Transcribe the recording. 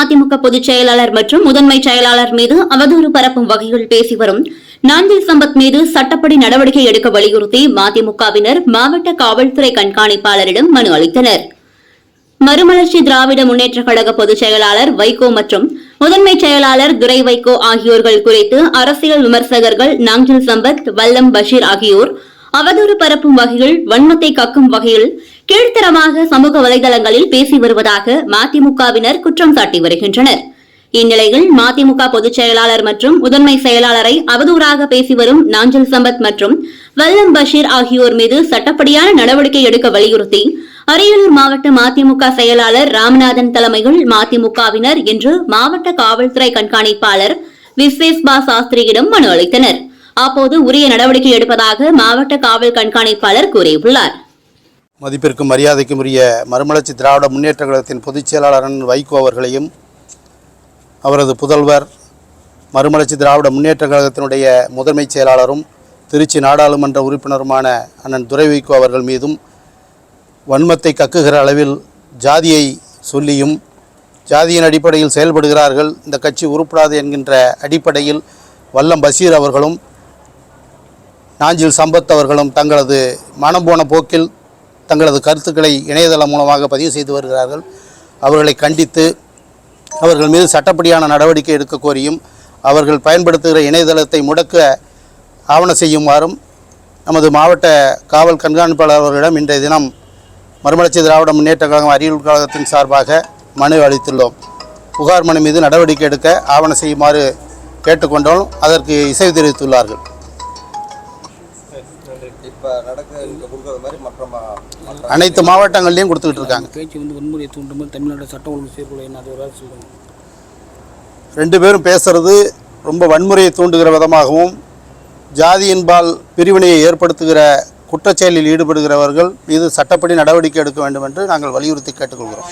அதிமுக பொதுச் செயலாளர் மற்றும் முதன்மை செயலாளர் மீது அவதூறு பரப்பும் வகையில் பேசி வரும் நாஞ்சில் சம்பத் மீது சட்டப்படி நடவடிக்கை எடுக்க வலியுறுத்தி மதிமுகவினர் மாவட்ட காவல்துறை கண்காணிப்பாளரிடம் மனு அளித்தனர். மறுமலர்ச்சி திராவிட முன்னேற்றக் கழக பொதுச் செயலாளர் வைகோ மற்றும் முதன்மை செயலாளர் துரை வைகோ ஆகியோர்கள் குறித்து அரசியல் விமர்சகர்கள் நாஞ்சில் சம்பத் வல்லம் பஷீர் ஆகியோர் அவதூறு பரப்பும் வகையில் வன்மத்தை கக்கும் வகையில் கீழ்த்தரமாக சமூக வலைதளங்களில் பேசி வருவதாக மதிமுகவினர் குற்றம் சாட்டி வருகின்றனர். இந்நிலையில் மதிமுக பொதுச் செயலாளர் மற்றும் முதன்மை செயலாளரை அவதூறாக பேசி வரும் நாஞ்சல் சம்பத் மற்றும் வல்லம் பஷீர் ஆகியோர் மீது சட்டப்படியான நடவடிக்கை எடுக்க வலியுறுத்தி அரியலூர் மாவட்ட மதிமுக செயலாளர் ராமநாதன் தலைமையில் மதிமுகவினர் இன்று மாவட்ட காவல்துறை கண்காணிப்பாளர் விஸ்வேஸ்பா சாஸ்திரியிடம் மனு அளித்தனர். அப்போது உரிய நடவடிக்கை எடுப்பதாக மாவட்ட காவல் கண்காணிப்பாளர் கூறியுள்ளார். மதிப்பிற்கும் மரியாதைக்கும் உரிய மறுமலர்ச்சி திராவிட முன்னேற்ற கழகத்தின் பொதுச் செயலாளர் வைகோ அவர்களையும் அவரது புதல்வர் மறுமலர்ச்சி திராவிட முன்னேற்ற கழகத்தினுடைய முதன்மைச் செயலாளரும் திருச்சி நாடாளுமன்ற உறுப்பினருமான அண்ணன் துரை வைகோ அவர்கள் மீதும் வன்மத்தை கக்குகிற அளவில் ஜாதியை சொல்லியும் ஜாதியின் அடிப்படையில் செயல்படுகிறார்கள் இந்த கட்சி உருப்படாது என்கின்ற அடிப்படையில் வல்லம் பஷீர் அவர்களும் நாஞ்சில் சம்பத் அவர்களும் தங்களது மனம் போன போக்கில் தங்களது கருத்துக்களை இணையதளம் மூலமாக பதிவு செய்து வருகிறார்கள். அவர்களை கண்டித்து அவர்கள் மீது சட்டப்படியான நடவடிக்கை எடுக்க கோரியும் அவர்கள் பயன்படுத்துகிற இணையதளத்தை முடக்க ஆவண செய்யுமாறும் நமது மாவட்ட காவல் கண்காணிப்பாளர் அவர்களிடம் இன்றைய தினம் மறுமலர்ச்சி திராவிட முன்னேற்ற கழகம் அறிவியல் கழகத்தின் சார்பாக மனு அளித்துள்ளோம். புகார் மனு மீது நடவடிக்கை எடுக்க ஆவண செய்யுமாறு கேட்டுக்கொண்டோம். அதற்கு இசைவு தெரிவித்துள்ளார்கள். அனைத்து மாவட்டங்கள்லையும் கொடுத்துக்கிட்டு இருக்காங்க. பேச்சு வந்து வன்முறையை தூண்டும் போது தமிழ்நாடு சட்ட ஒழுங்கு சீர்குலை என்ன? அது ஒரு ரெண்டு பேரும் பேசுறது ரொம்ப வன்முறையை தூண்டுகிற விதமாகவும் ஜாதியின்பால் பிரிவினையை ஏற்படுத்துகிற குற்றச்செயலில் ஈடுபடுகிறவர்கள் மீது சட்டப்படி நடவடிக்கை எடுக்க வேண்டும் என்று நாங்கள் வலியுறுத்தி கேட்டுக்கொள்கிறோம்.